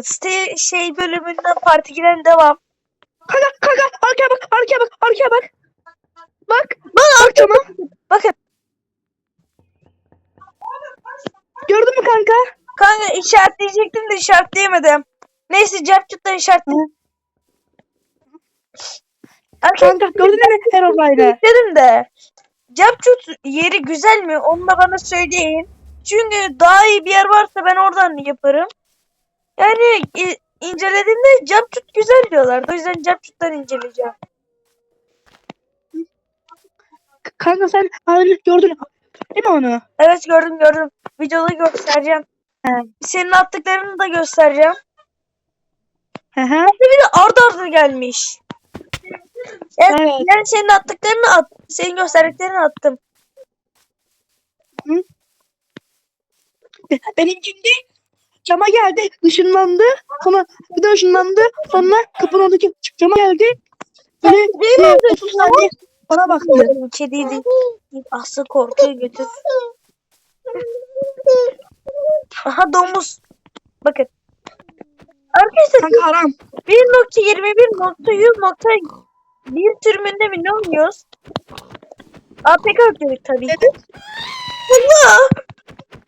Site şey bölümünden parti giren devam. Kanka kanka arkaya bak arkaya bak arkaya bak. Bak bak tamam. Bakın Gördün mü kanka? kanka işaretleyecektim de işaretleyemedim. Neyse Capcut'tan. Arkadaşlar Kanka gördün mü Herobrine'ı? dedim de Capcut yeri güzel mi? Onu da bana söyleyin. Çünkü daha iyi bir yer varsa ben oradan yaparım. Yani i- incelediğimde Capcut güzel diyorlardı. O yüzden Capcut'tan inceleyeceğim. Kanka sen hani gördün değil mi onu? Evet gördüm gördüm. Videoda göstereceğim. He. Senin attıklarını da göstereceğim. Hı hı. Bir de arda arda gelmiş. Yani, Evet. yani senin attıklarını at, senin gösterdiklerini attım. Benimkinde cama geldi, ışınlandı. Sonra bir de ışınlandı. Sonra kapının oradaki cama geldi. Böyle e, 30 saniye bana baktı. Kediydi. Aslı korkuyor götür. Aha domuz. Bakın. Arkadaşlar Kanka haram. 1.21.100.1 sürümünde mi ne oynuyoruz? APK yükledik tabii ki. Ya,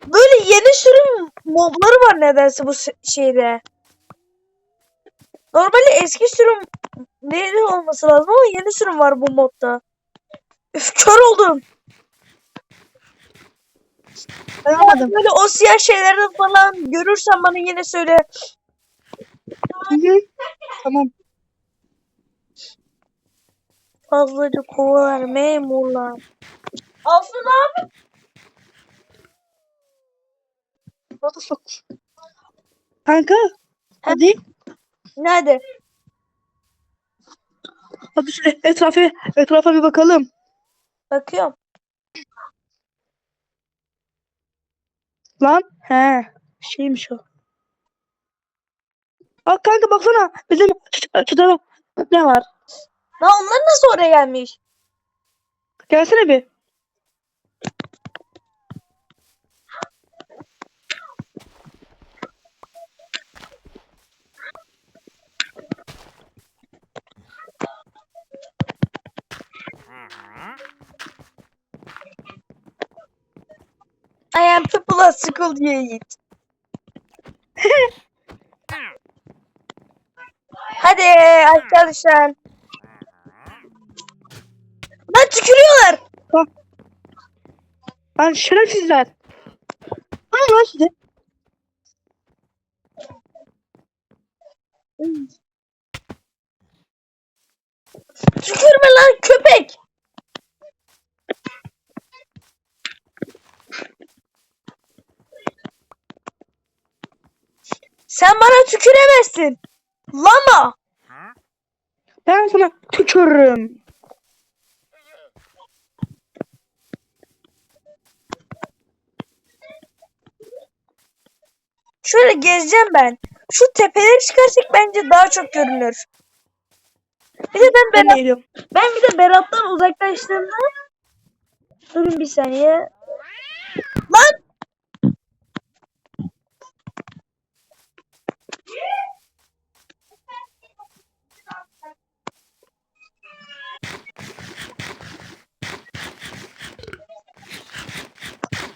böyle yeni sürüm mobları var nedense bu şeyde. Normalde eski sürüm neydi olması lazım ama yeni sürüm var bu modda. Üf kör oldum. Anladım. Böyle o siyah şeyleri falan görürsen bana yine söyle. Tamam. Fazlaca kovalar memurlar. Aslında abi. Orada sok. Kanka. Hadi. Nerede? Hadi şöyle etrafa, etrafa bir bakalım. Bakıyorum. Lan. He. Şeymiş o. Bak kanka baksana. Bizim çatıda ne var? Lan onlar nasıl oraya gelmiş? Gelsene bir. I am people at school diye. Hadi arkadaşlar. Lan tükürüyorlar. Lan şerefsizler. Ay lan size. Tükürme lan köpek. Sen bana tüküremezsin. Lama. Ben sana tükürürüm. Şöyle gezeceğim ben. Şu tepeleri çıkarsak bence daha çok görünür. Bir de ben Berat, ben bir de Berat'tan uzaklaştığımda Durun bir saniye.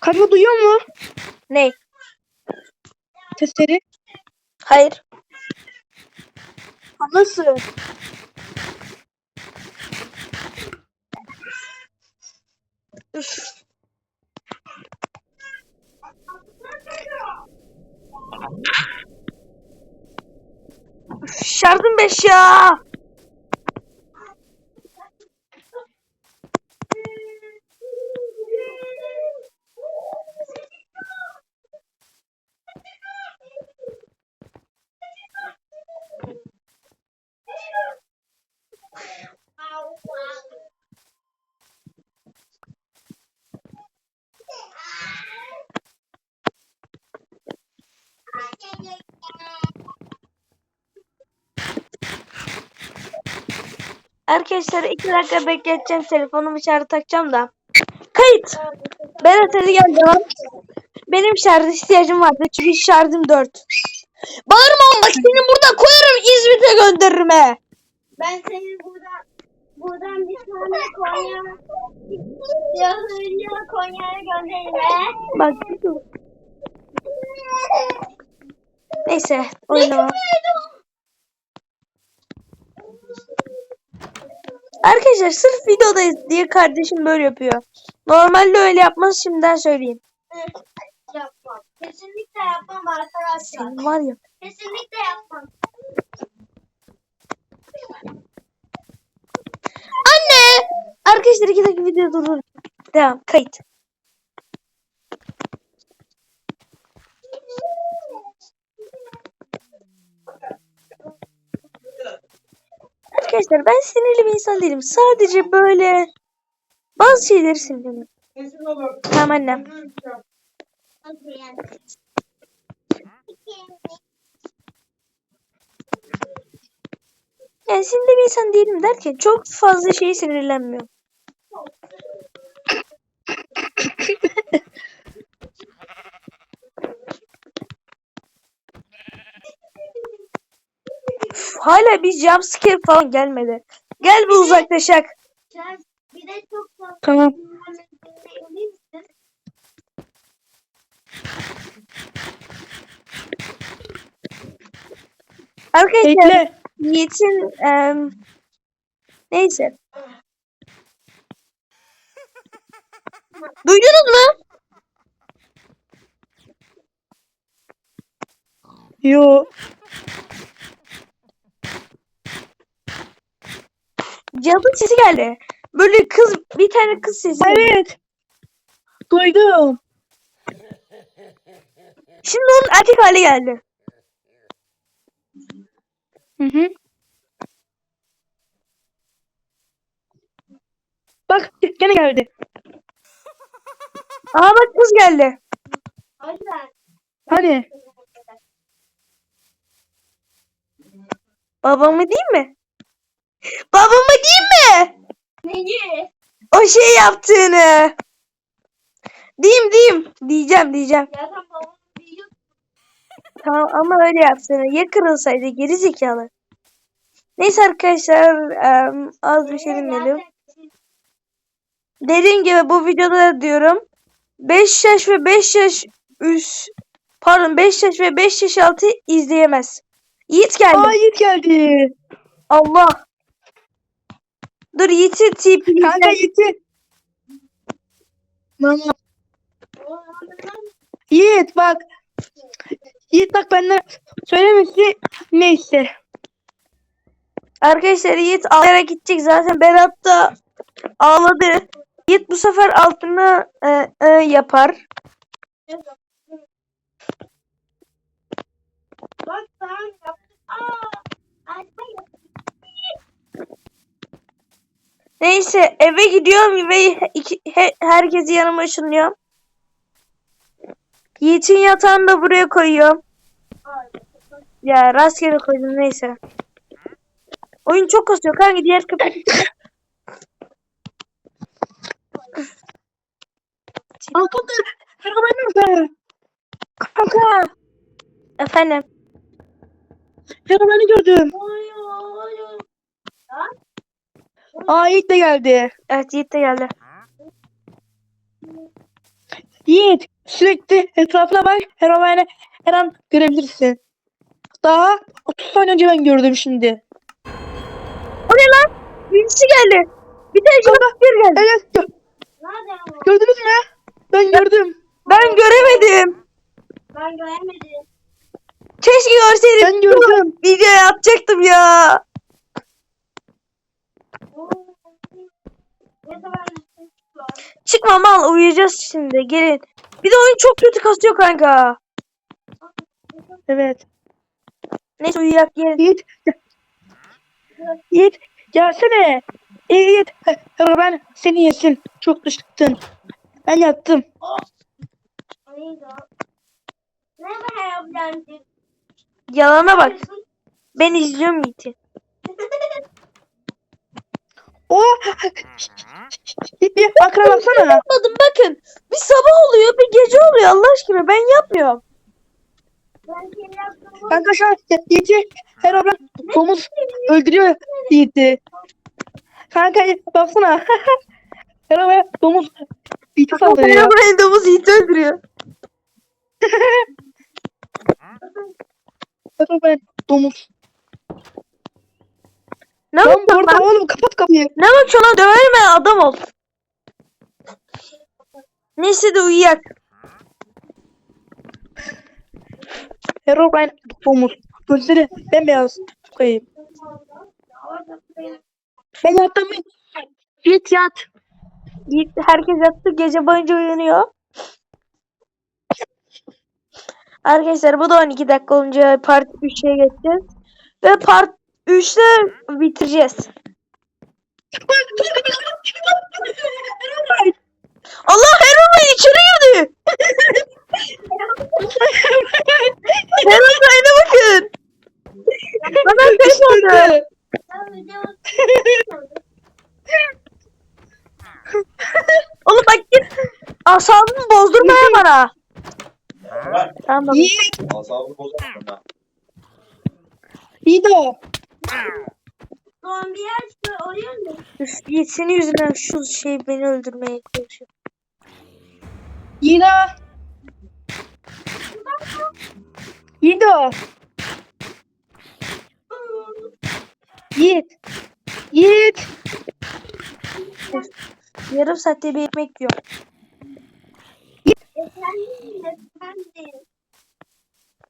Kanka duyuyor mu? Ne? Sesleri. Hayır. Ha, Nasıl? Üf. Üf, Şardım beş ya. Arkadaşlar iki dakika bekleteceğim telefonumu şarjı takacağım da. Kayıt. Berat hadi gel devam. Benim şarj ihtiyacım vardı çünkü şarjım 4. Bağırma bak seni burada koyarım İzmit'e gönderirim he. Ben seni buradan buradan bir tane Konya Yahırlı Konya'ya göndereyim. he? Bak. Neyse oynama. Arkadaşlar sırf videodayız diye kardeşim böyle yapıyor. Normalde öyle yapmaz şimdiden söyleyeyim. yapmam. Kesinlikle yapmam arkadaşlar. Senin var ya. Kesinlikle yapmam. Anne! Arkadaşlar iki dakika video durdur. Devam. Kayıt. Arkadaşlar ben sinirli bir insan değilim. Sadece böyle bazı şeyleri sinirleniyorum. Tamam annem. Yani? Sinirli bir insan değilim derken çok fazla şeye sinirlenmiyorum. Hala bir jumpscare falan gelmedi. Gel bir uzaklaşak. Bir de çok fazla Tamam. emin misin? Arkadaşlar Bekle. Yiğit'in em, neyse. Duydunuz mu? Yo. Cadı sesi geldi. Böyle kız bir tane kız sesi. Evet. Duydum. Şimdi onun erkek hali geldi. Hı hı. Bak gene geldi. Aa bak kız geldi. Hadi? Babamı değil mi? Babamı değil mi? Neyi? O şey yaptığını. Diyeyim diyeyim. Diyeceğim diyeceğim. Ya sen babamı. Tamam ama öyle yapsana. Ya kırılsaydı geri zekalı. Neyse arkadaşlar em, az bir şey dinleyelim. Dediğim gibi bu videoda diyorum 5 yaş ve 5 yaş üst pardon 5 yaş ve 5 yaş altı izleyemez. Yiğit geldi. Aa Yiğit geldi. Allah. Dur Yiğit'i TP. Kanka Yiğit'i. Mama. Yiğit bak. Yiğit bak benden söylemesi neyse. Arkadaşlar Yiğit ağlayarak gidecek zaten Berat da ağladı. Yiğit bu sefer altını e, e, yapar. Bak tamam yaptım. Aa. Neyse eve gidiyorum ve iki, he- herkesi yanıma ışınlıyorum. Yiğit'in yatağını da buraya koyuyorum. Ya rastgele koydum neyse. Oyun çok kasıyor kanka diğer köpek. Kanka ben nerede? Kanka. Efendim. Beni gördüm. Oy, oy, oy. Aa Yiğit de geldi. Evet Yiğit de geldi. Yiğit sürekli etrafına bak. Her an, beni- her an görebilirsin. Daha 30 saniye önce ben gördüm şimdi. O ne lan? Birisi geldi. Bir tane jumpscare geldi. Evet gö- gördünüz mü? Ben gördüm. Ben göremedim. Ben göremedim. Keşke görseydim. Ben gördüm. Videoya atacaktım ya. Ne zaman Çıkma mal uyuyacağız şimdi gelin. Bir de oyun çok kötü kasıyor kanka. Evet. Neyse uyuyak gelin. Yiğit. Yiğit gelsene. Yiğit. Ben seni yesin. Çok düştün. Ben yattım. Yalana bak. Ben izliyorum Yiğit'i. O. Yiğit bir akra baksana. Yapmadım bakın. Bir sabah oluyor bir gece oluyor Allah aşkına ben yapmıyorum. Kanka şu an Yiğit'i Herobrine domuz öldürüyor Yiğit'i. Kanka baksana. Herobrine domuz Yiğit'i saldırıyor. Herobrine domuz Yiğit'i öldürüyor. Herobrine domuz. Ne Lan bakıyorsun burada lan? oğlum kapat kapıyı. Ne bakıyorsun lan? Döverme adam ol. Neyse de uyuyak. Herobrine domuz. Gözleri bembeyaz. Koyayım. Ben yattım. Yiğit yat. Yiğit herkes yattı gece boyunca uyanıyor. Arkadaşlar bu da 12 dakika olunca part 3'e geçeceğiz. Ve part 3'te bitireceğiz. Allah Herobrine içeri girdi. Herobrine'e bakın. Bana ses oldu. Oğlum bak git. Asabımı bozdurmaya bana. Tamam. Asabını bozarım ben. Yiğit o. şu oraya mı? Üf, senin yüzünden şu şey beni öldürmeye çalışıyor. Yiğit o. Yiğit o. Yiğit. Yiğit. Yarım saatte bir ekmek yiyor. Efendim, efendim.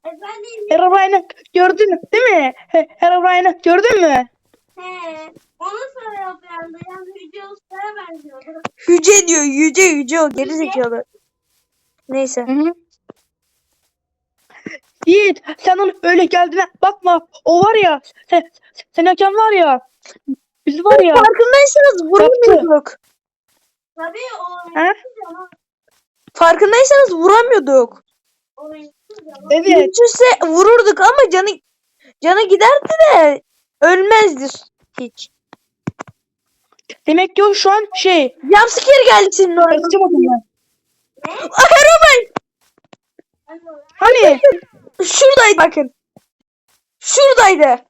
Efendim, Herobrine'ı gördün mü? Değil mi? He- Herobrine'ı gördün mü? he. Onu sonra yapıyorum. Yani video sana benziyordu. Yüce diyor. Yüce yüce o. Geri zekalı. Neyse. Hı hı. Yiğit sen onun öyle geldiğine bakma. O var ya. Sen, sen hakem var ya. Biz var ya. Farkındaysanız vuramıyorduk. Tabii o Farkındaysanız vuramıyorduk. ama. Evet. Mümkünse vururduk ama canı canı giderdi de ölmezdi hiç. Demek ki o şu an şey. Jumpscare geldi senin oraya. Herobrine! Hani? Şuradaydı bakın. Şuradaydı.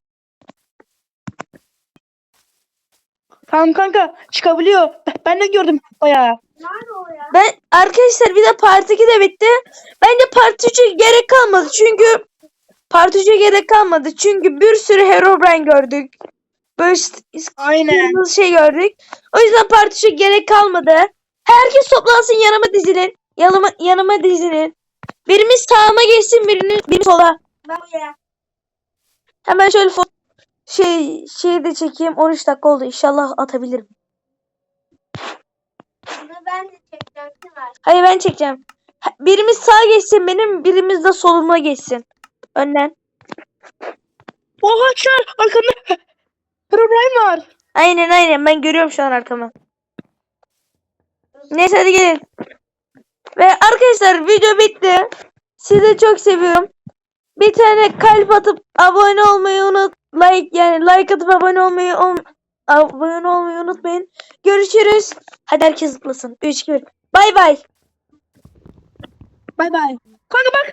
Tamam kanka çıkabiliyor. Ben de gördüm bayağı. Nerede o arkadaşlar bir de part 2 de bitti. Bence part 3'e gerek kalmadı. Çünkü part 3'e gerek kalmadı. Çünkü bir sürü Herobrine gördük. Böyle Aynen. şey gördük. O yüzden part 3'e gerek kalmadı. Herkes toplansın yanıma dizilin. Yanıma, yanıma dizilin. Birimiz sağıma geçsin biriniz, birimiz sola. Hemen şöyle şey şeyi de çekeyim. 13 dakika oldu. İnşallah atabilirim. Bunu ben de çekeceğim. Kim var? Hayır ben çekeceğim. Birimiz sağa geçsin benim, birimiz de soluma geçsin. Önden. Oha Çınar arkanda Herobrine var. Aynen aynen ben görüyorum şu an arkamı. Neyse hadi gelin. Ve arkadaşlar video bitti. Sizi çok seviyorum. Bir tane kalp atıp abone olmayı unut. Like yani like atıp abone olmayı un- abone olmayı unutmayın. Görüşürüz. Hadi herkes zıplasın. 3 2 1. Bay bay. Bay bay. Kanka bak